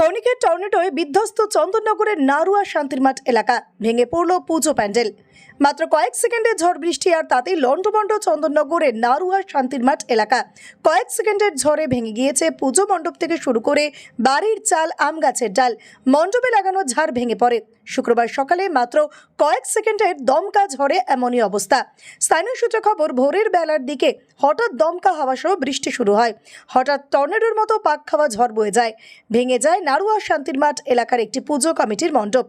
খনিকের টর্নেটোয় বিধ্বস্ত চন্দননগরের নারুয়া শান্তির মাঠ এলাকা ভেঙে পড়ল পুজো প্যান্ডেল। মাত্র কয়েক সেকেন্ডের ঝড় বৃষ্টি আর তাতেই লণ্ডভণ্ড চন্দননগরের নারুয়া শান্তিরমাঠ এলাকা। কয়েক সেকেন্ডের ঝড়ে ভেঙে গিয়েছে পুজো মণ্ডপ থেকে শুরু করে বাড়ির চাল, আম গাছের ডাল। মণ্ডপে লাগানো ঝাড় ভেঙে পড়ে। শুক্রবার সকালে মাত্র কয়েক সেকেন্ডের দমকা ঝড়ে এমনই অবস্থা। স্থানীয় সূত্রে খবর, ভোরের বেলার দিকে হঠাৎ দমকা হাওয়া সহ বৃষ্টি শুরু হয়। হঠাৎ টর্নেডোর মতো পাক খাওয়া ঝড় বয়ে যায়। ভেঙে যায় নারুয়া শান্তির মাঠ এলাকার একটি পুজো কমিটির মণ্ডপ।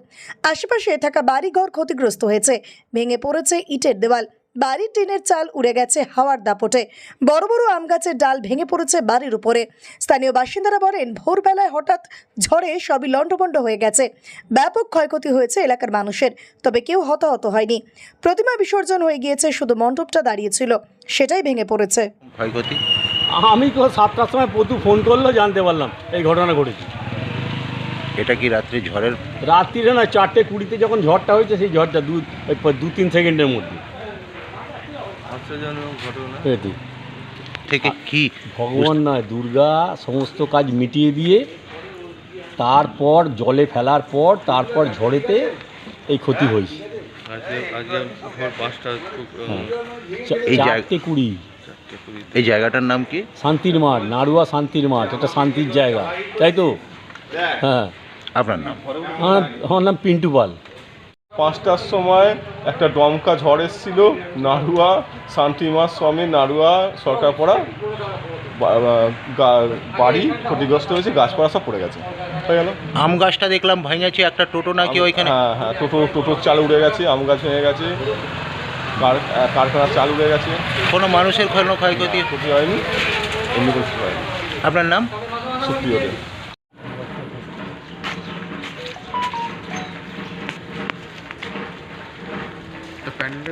আশেপাশে থাকা বাড়িঘর ক্ষতিগ্রস্ত হয়েছে। ভেঙে পড়েছে ইটের দেওয়াল। বাড়ির টিনের চাল উড়ে গেছে হাওয়ার দাপটে। বড় বড় আম গাছের ডাল ভেঙে পড়েছে বাড়ির উপরে। স্থানীয় বাসিন্দারা বলেন ভোরবেলায় হঠাৎ ঝড়ে সবই লণ্ডভণ্ড হয়ে গেছে। ব্যাপক ক্ষয়ক্ষতি হয়েছে এলাকার মানুষের তবে কেউ হতাহত হয়নি। প্রতিমা বিসর্জন হয়ে গিয়েছে শুধু মণ্ডপটা দাঁড়িয়েছিল সেটাই ভেঙে পড়েছে। ক্ষয়ক্ষতি? আমি তো সাতটার সময় প্রচুর ফোন করল জানতে পারলাম এই ঘটনা ঘটেছে। এটা কি রাত্রি ঝড়ের? রাত্রিরে না চারটে কুড়িতে যখন ঝড়টা হয়েছে সেই ঝড়টা দু দু তিন সেকেন্ডের মধ্যে। এটি থেকে কি? ভগবান নয় দুর্গা সমস্ত কাজ মিটিয়ে দিয়ে তারপর জলে ফেলার পর তারপর ঝড়েতে এই ক্ষতি হয়েছে। হ্যাঁ। চারটে কুড়ি। এই জায়গাটার নাম কি? শান্তির মাঠ নাড়ুয়া শান্তির মাঠ এটা শান্তির জায়গা তাই তো? হ্যাঁ। আপনার নাম? আমার আমার নাম পিন্টু পাল। পাঁচটার সময় একটা দমকা ঝড় এসেছিল নাড়ুয়া শান্তিমা স্বামী নাড়ুয়া সরকারপাড়া বাড়ি ক্ষতিগ্রস্ত হয়েছে গাছপালা সব পড়ে গেছে। হয়ে গেল। আম গাছটা দেখলাম ভাঙাছে একটা টোটো নাকি ওইখানে? হ্যাঁ হ্যাঁ টোটো টোটোর চাল উড়ে গেছে আম গাছ হয়ে গেছে কারখানার চাল উড়ে গেছে। কোনো মানুষের কোনো ক্ষয়ক্ষতি? ক্ষতি হয়নি এমনি কিছু হয়নি। আপনার নাম? সুপ্রিয় দে